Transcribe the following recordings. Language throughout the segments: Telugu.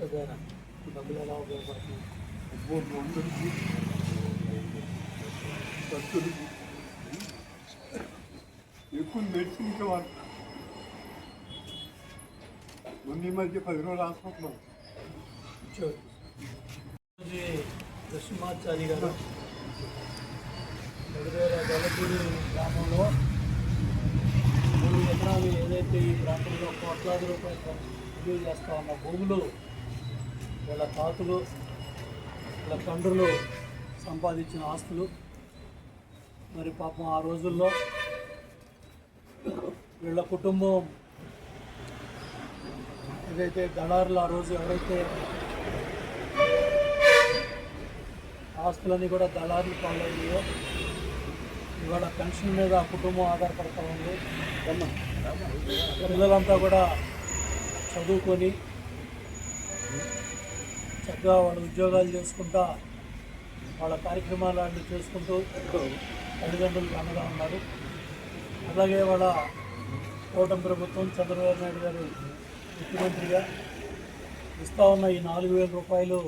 కదా డబ్బులు ఎలా ఉపయోగపడుతుంది అబ్బో మందులకి ఖర్చులకి ఎక్కువ మెడిసిన్కి వాడతాం మొన్న ఈ మధ్య పది రోజులు హాస్పిటల్లో ఇచ్చేవారు కృష్ణమాచారి గారు దగ్గర గొల్లపూడి గ్రామంలో మూడు ఎకరాలు ఏదైతే ఈ ప్రాంతంలో కోట్లాది రూపాయలు విలువ చేస్తా ఉన్న భూములు వీళ్ళ తాతలు వీళ్ళ తండ్రులు సంపాదించిన ఆస్తులు. మరి పాపం ఆ రోజుల్లో వీళ్ళ కుటుంబం ఏదైతే దళారులు ఆ రోజు ఎవరైతే ఆస్తులన్నీ కూడా దళారులు పాలయ్యాయో ఇవాళ పెన్షన్ మీద ఆ కుటుంబం ఆధారపడతా ఉంది. పిల్లలంతా కూడా చదువుకొని చక్కగా వాళ్ళ ఉద్యోగాలు చేసుకుంటా వాళ్ళ కార్యక్రమాలు అన్ని చేసుకుంటూ తల్లిదండ్రులకు అండగా ఉన్నారు. అలాగే వాళ్ళ కూటమి ప్రభుత్వం చంద్రబాబు నాయుడు గారు ముఖ్యమంత్రిగా ఇస్తా ఉన్న ఈ నాలుగు వేల రూపాయలు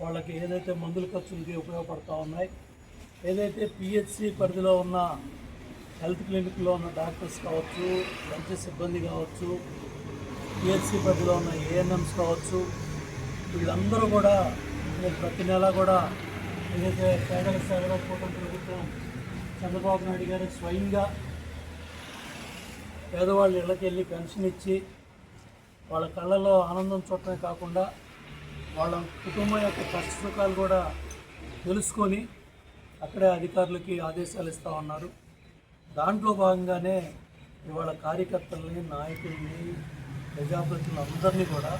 వాళ్ళకి ఏదైతే మందుల ఖర్చులకి ఉపయోగపడతా ఉన్నాయి ఏదైతే పిహెచ్సి పరిధిలో ఉన్న హెల్త్ క్లినిక్లో ఉన్న డాక్టర్స్ కావచ్చు వైద్య సిబ్బంది కావచ్చు పిహెచ్సి పరిధిలో ఉన్న ఏఎన్ఎంస్ కావచ్చు వీళ్ళందరూ కూడా నేను ప్రతి నెల కూడా ఏదైతే పేదల సేవలో కూటమి ప్రభుత్వం చంద్రబాబు నాయుడు గారు స్వయంగా పేదవాళ్ళ ఇళ్ళకి వెళ్ళి పెన్షన్ ఇచ్చి వాళ్ళ కళ్ళలో ఆనందం చూడటమే కాకుండా వాళ్ళ కుటుంబం యొక్క కష్ట సుఖాలు కూడా తెలుసుకొని అక్కడే అధికారులకి ఆదేశాలు ఇస్తూ ఉన్నారు. దాంట్లో భాగంగానే ఇవాళ కార్యకర్తల్ని నాయకుల్ని ప్రజాప్రతినిధులందరినీ కూడా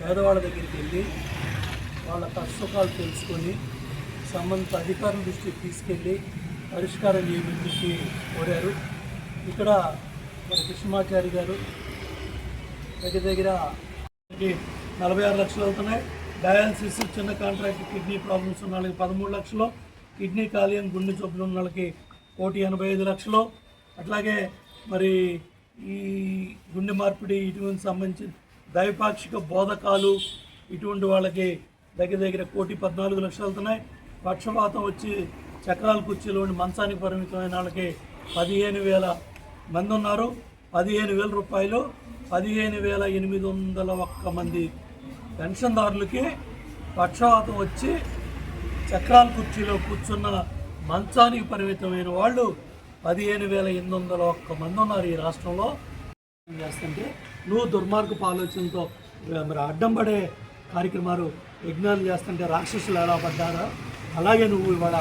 పేదవాళ్ళ దగ్గరికి వెళ్ళి వాళ్ళ కష్టసుఖాలు తెలుసుకొని సంబంధిత అధికారుల దృష్టికి తీసుకెళ్ళి పరిష్కారం నియమించి కోరారు. ఇక్కడ మన కృష్ణమాచారి గారు దగ్గర దగ్గర నలభై ఆరు లక్షలు అవుతున్నాయి. డయాలసిస్ చిన్న కాంట్రాక్ట్ కిడ్నీ ప్రాబ్లమ్స్ ఉన్న వాళ్ళకి పదమూడు లక్షలు. కిడ్నీ కాలియం గుండె జబ్బులు ఉన్న వాళ్ళకి కోటి ఎనభై ఐదు లక్షలు. అట్లాగే మరి ఈ గుండె మార్పిడి ఇటువంటి సంబంధించి దైపాక్షిక బోధకాలు ఇటువంటి వాళ్ళకి దగ్గర దగ్గర కోటి పద్నాలుగు లక్షలు వెళ్తున్నాయి పక్షపాతం వచ్చి చక్రాల కుర్చీలో మంచానికి పరిమితమైన వాళ్ళకి పదిహేను వేల మంది ఉన్నారు. పదిహేను వేల రూపాయలు పదిహేను వేల ఎనిమిది వందల ఒక్క మంది పెన్షన్దారులకి పక్షవాతం వచ్చి చక్రాల కుర్చీలో కూర్చున్న మంచానికి పరిమితమైన వాళ్ళు పదిహేను వేల ఎనిమిది వందల ఒక్క మంది ఉన్నారు ఈ రాష్ట్రంలో. చేస్తుంటే నువ్వు దుర్మార్గపు ఆలోచనతో మరి అడ్డం పడే కార్యక్రమాలు యజ్ఞాలు చేస్తుంటే రాక్షసులు ఎలా పడ్డారా అలాగే నువ్వు ఇవాళ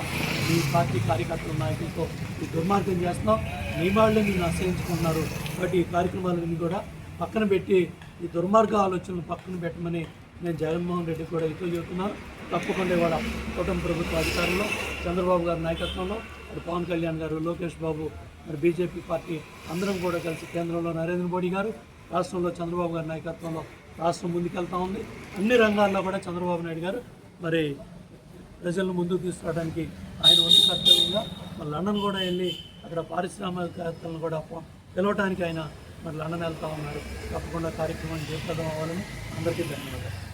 ఈ పార్టీ కార్యకర్తల నాయకులతో ఈ దుర్మార్గం చేస్తున్నావు. నీ వాళ్ళే నేను ఆశ్రయించుకుంటున్నారు కాబట్టి ఈ కార్యక్రమాలన్నీ కూడా పక్కన పెట్టి ఈ దుర్మార్గ ఆలోచనలు పక్కన పెట్టమని నేను జగన్మోహన్ రెడ్డి కూడా ఇతరులు చెబుతున్నాను తప్పకుండా ఇవాళ కుటుంబ ప్రభుత్వ అధికారంలో చంద్రబాబు గారి నాయకత్వంలో పవన్ కళ్యాణ్ గారు లోకేష్ బాబు మరి బీజేపీ పార్టీ అందరం కూడా కలిసి కేంద్రంలో నరేంద్ర మోడీ గారు రాష్ట్రంలో చంద్రబాబు గారి నాయకత్వంలో రాష్ట్రం ముందుకెళ్తా ఉంది. అన్ని రంగాల్లో కూడా చంద్రబాబు నాయుడు గారు మరి ప్రజలను ముందుకు తీసుకురావడానికి ఆయన వంతు కర్తవ్యంగా మరి లండన్ కూడా వెళ్ళి అక్కడ పారిశ్రామికవేత్తలను కూడా పిలవటానికి ఆయన మరి లండన్ వెళ్తా ఉన్నారు. తప్పకుండా కార్యక్రమం జయప్రదం అవ్వాలని అందరికీ ధన్యవాదాలు.